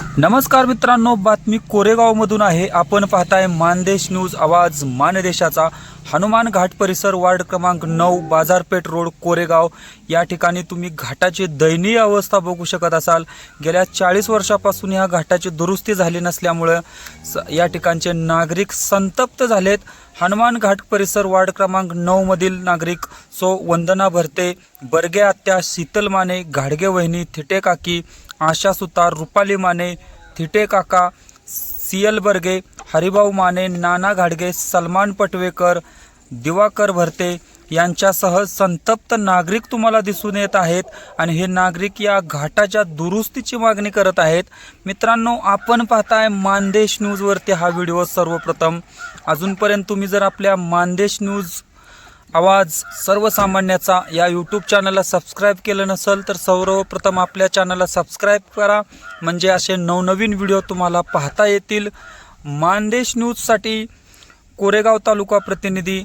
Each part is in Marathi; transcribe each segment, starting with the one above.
नमस्कार मित्रांनो बातमी कोरेगावमधून आहे. आपण पाहताय मानदेश न्यूज आवाज मानदेशाचा हनुमान घाट परिसर वार्ड क्रमांक नऊ बाजारपेठ रोड कोरेगाव. या ठिकाणी तुम्ही घाटाची दयनीय अवस्था बघू शकत असाल. गेल्या चाळीस वर्षापासून ह्या घाटाची दुरुस्ती झाली नसल्यामुळं स- या ठिकाणचे नागरिक संतप्त झालेत. हनुमान घाट परिसर वार्ड क्रमांक नऊमधील नागरिक सो वंदना भरते बर्गे आत्या शीतल माने घाडगे वहिनी थिटे काकी आशा सुतार रुपाली माने थिटे काका सियल बर्गे हरिभाऊ माने नाना घाडगे सलमान पटवेकर दिवाकर भरते यांच्यासह संतप्त नागरिक तुम्हाला दिसून येत आहेत आणि हे नागरिक या घाटाच्या दुरुस्तीची मागणी करत आहेत. मित्रांनो आपण पाहताय मानदेश न्यूजवरती हा व्हिडिओ सर्वप्रथम. अजूनपर्यंत तुम्ही जर आपल्या मानदेश न्यूज आवाज सर्वसामान्याचा या यूट्यूब चॅनलला सबस्क्राईब केलं नसेल तर सर्वप्रथम आपल्या चॅनलला सबस्क्राईब करा. म्हणजे असे नवनवीन व्हिडिओ तुम्हाला पाहता येतील. मानदेश न्यूजसाठी कोरेगाव तालुका प्रतिनिधी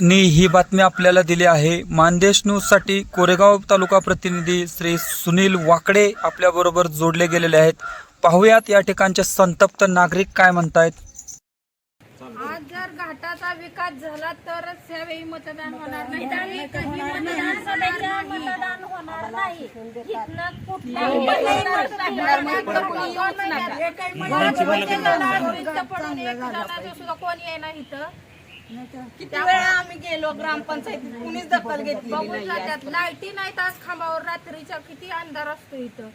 नी ही बातमी आपल्याला दिली आहे. मानदेश न्यूजसाठी कोरेगाव तालुका प्रतिनिधी श्री सुनील वाकडे आपल्याबरोबर जोडले गेलेले आहेत. पाहुयात या ठिकाणचे संतप्त नागरिक काय म्हणतायत? विकास झाला तरच यावेळी मतदान होणार नाही. तर आम्ही काही मतदान सभेच्या मतदान होणार नाही. इथनं कुठल्याही सुद्धा कोण येणार इथं? किती वेळा आम्ही गेलो ग्रामपंचायतीत? कुणीच दखल घेतली बघून जातात. लाईटी नाही तास खांबावर. रात्रीच्या किती अंधार असतो इथं.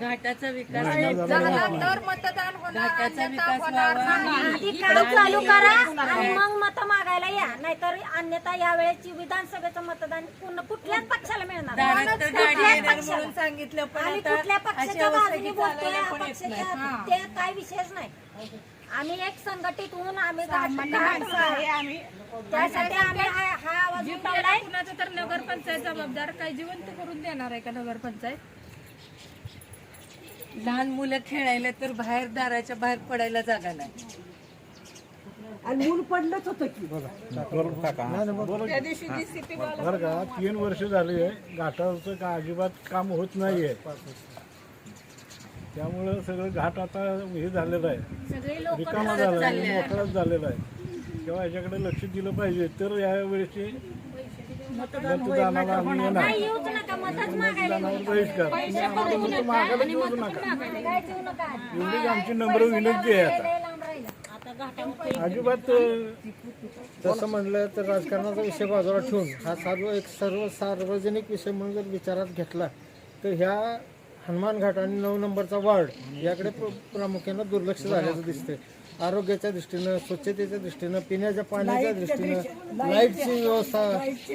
घाटाचा विकास झाला तर मतदान होणार घाटाचा अन्यथा विकास होणार व्हावा. नाही. आधी काम चालू करा आणि मग मत मागायला या. नाहीतर अन्यथा यावेळेची विधानसभेचं मतदान पूर्ण कुठल्याच पक्षाला मिळणार नाही. दारात तर कुठल्याच गाडी येणार पक्षाला. म्हणून सांगितलं पण आम्ही आता कुठल्या अशी पक्षाच्या अवस्था बाजूने की बोलतोय चालायला पण येत अपक्षाच्या नाही. ते काय विषयच नाही. आम्ही एक संघटित होऊन आम्ही माणसं आहे त्यासाठी आम्ही हा हा आवाज उठवलाय. कुणाचं तर नगरपंचायत जबाबदार. काय जिवंत करून देणार आहे का नगरपंचायत? लहान मुलं खेळायला तर बाहेर दाराच्या बाहेर पडायला जागा नाही. त्या दिवशी DCP वाला बरं का तीन वर्ष झाली आहे. घाटावरचं का अजिबात काम होत नाहीये. त्यामुळं सगळं घाट आता हे झालेलं आहे. सगळे लोक रिकामा झाला आहे मोकळाच झालेला आहे. तेव्हा याच्याकडे लक्ष दिलं पाहिजे. तर यावेळेची नाही येऊच नका मतच मागायला मतदानावर बहिष्कार. तुम्ही आम्हाला फक्त मागायला येऊच नका. काय देऊ नका. एवढीच आमची नम्र विनंती आहे. आता लय लांब राहिलं. आता घाटामध्ये अजिबात तसं म्हणलं तर राजकारणाचा विषय बाजूला ठेवून हा सार्व एक सर्व सार्वजनिक विषय म्हणून जर विचारात घेतला तर ह्या हनुमान घाट आणि नऊ नंबरचा वार्ड याकडे प्र- प्रामुख्यानं दुर्लक्ष झाल्याचं दिसतंय. आरोग्याच्या दृष्टीनं स्वच्छतेच्या दृष्टीनं पिण्याच्या पाण्याच्या दृष्टीनं लाईटची व्यवस्था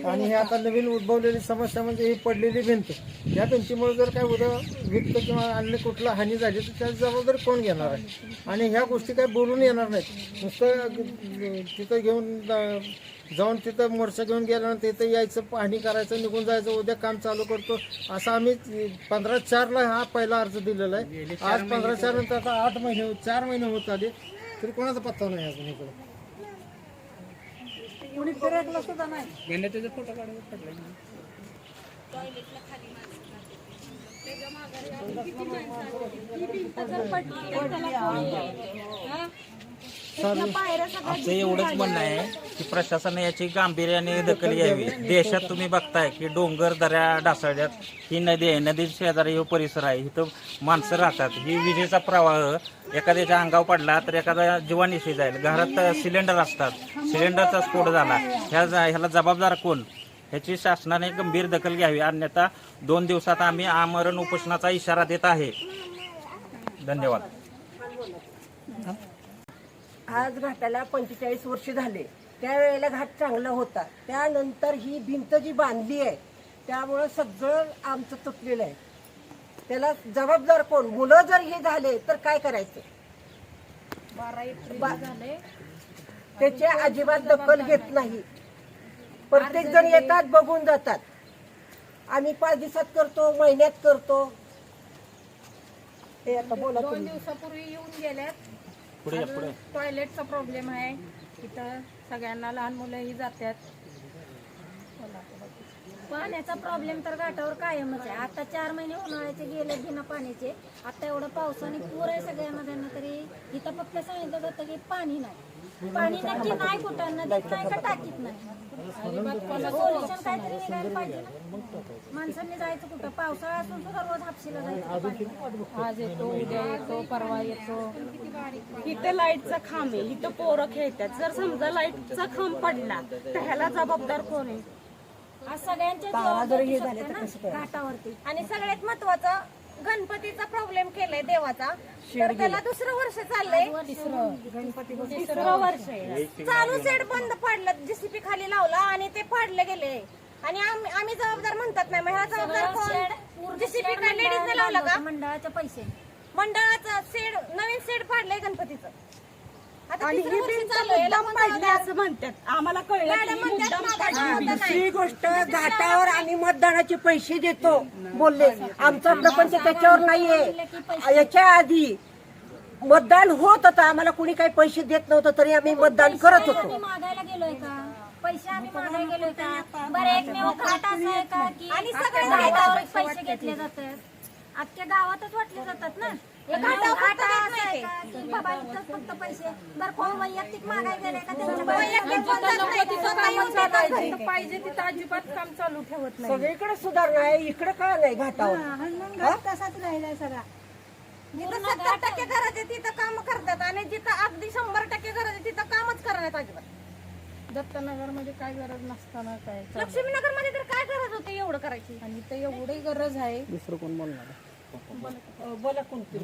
आणि हे आता नवीन उद्भवलेली समस्या म्हणजे ही पडलेली भिंत. या भिंतीमुळे जर काय उद्या वित्त किंवा अन्य कुठला हानी झाली तर त्याची जबाबदारी कोण घेणार आहे? आणि ह्या गोष्टी काही बोलून येणार नाहीत. नुसतं तिथं घेऊन जाऊन तिथं मोर्चा घेऊन गेल्यानंतर तिथं यायचं पाहणी करायचं निघून जायचं उद्या काम चालू करतो. असं आम्ही पंधरा चारला हा पहिला अर्ज दिलेला आहे. आज पंधरा चार नंतर आता आठ महिने चार महिने होत आले. तरी कोणाचा पत्ता नाही अजून इकडे. आमचं एवढंच म्हणणं आहे की प्रशासनाने याची गांभीर्याने दखल घ्यावी. देशात तुम्ही बघताय की डोंगर दऱ्या डासाळ्यात ही नदी आहे. नदी शेजारी हे परिसर आहे. इथं माणसं राहतात. ही विजेचा प्रवाह. एखाद्याच्या अंगावर पडला तर एखादा जीवानिशी जाईल. घरात सिलेंडर असतात. सिलेंडरचा स्फोट झाला. ह्या ह्याला जबाबदार कोण? ह्याची शासनाने गंभीर दखल घ्यावी. अन्यथा दोन दिवसात आम्ही आमरण उपोषणाचा इशारा देत आहे. धन्यवाद. आज घाटाला पंचेचाळीस वर्ष झाले. त्यावेळेला घाट चांगला होता. त्यानंतर ही भिंत जी बांधली आहे त्यामुळं सगळं आमचं तुटलेलं आहे. त्याला जबाबदार कोण? मुलं जर हे झाले तर काय करायचं? बा- त्याचे अजिबात दखल घेत नाही. प्रत्येक जण येतात बघून जातात. आम्ही पाच दिवसात करतो महिन्यात करतो. हे आता बोला दोन तुम्ही. दिवसापूर्वी येऊन गेल्यात. पुढे या, पुढे. टॉयलेटचा प्रॉब्लेम आहे. इथं सगळ्यांना लहान मुलंही जातात पाण्याचा प्रॉब्लेम तर घाटावर कायमच आहे. आता चार महिने उन्हाळ्याचे गेले बिना पाण्याचे. आता एवढं पावसाने पूर आहे सगळ्या नद्यांना तरी इथं फक्त सांगितलं जातं की पाणी नाही. पाणी नक्की नाही कुठं नदीत नाही का टाकीत नाही. सोल्युशन काहीतरी निघायला पाहिजे ना. माणसांनी जायचं कुठं पावसाळा असून सुद्धा रोज हापशीला जायचं आज येतो उद्या येतो परवा येतो. इथं लाईटचा खांब आहे इथं पोरं खेळतात. जर समजा लाईटचा खांब पडला तर ह्याला जबाबदार कोण आहे? आज सगळ्यांच्या घाटावरती. आणि सगळ्यात महत्वाचं गणपतीचा प्रॉब्लेम केलाय देवाचा. तर त्याला दुसरं वर्ष चाललंय. तिसरं वर्ष आहे. चालू सेट बंद पाडलं जीसीपी खाली लावला आणि ते पाडले गेले. आणि आम्ही आम्ही जबाबदार म्हणतात नाही मग ह्याला जबाबदार कोण? जीसीपी काय लेडीजने लावला का? मंडळाचे पैसे. मंडळाचं सेड नवीन सेड आणि हे बिल मुद्दाम पाडले असं म्हणतात. आम्हाला कळलं की ही मुद्दाम पाडली. दुसरी गोष्ट घाटावर आम्ही मतदानाचे पैसे देतो बोलले. आमचा प्रपंच त्याच्यावर नाहीये. याच्या आधी मतदान होत होतं. आम्हाला कुणी काही पैसे देत नव्हतं तरी आम्ही मतदान करत होतो. आम्ही मागायला गेलोय का पैसे आम्ही मागायला गेलोय का बरं एकमेव असं आहे का की आणि सगळे पैसे घेतले जातात? अख्ख्या गावातच वाटले जातात ना. फक्त पैसे. बरं कोण वैयक्तिक गेले का त्यांच्या नाही. पाहिजे तिथं अजिबात काम चालू ठेवत नाही. सगळीकडे सुधारणा आहे इकडे का नाही घाटावर? जिथं सत्तर टक्के घरात आहे तिथं काम करतात. आणि जिथं अगदी शंभर टक्के घरात आहे तिथं कामच करण्यात अजिबात. दत्तनगरमध्ये काय गरज नसताना काय लक्ष्मीनगरमध्ये तर काय गरज होती एवढं करायची? आणि इथं एवढी गरज आहे. बोला कोणती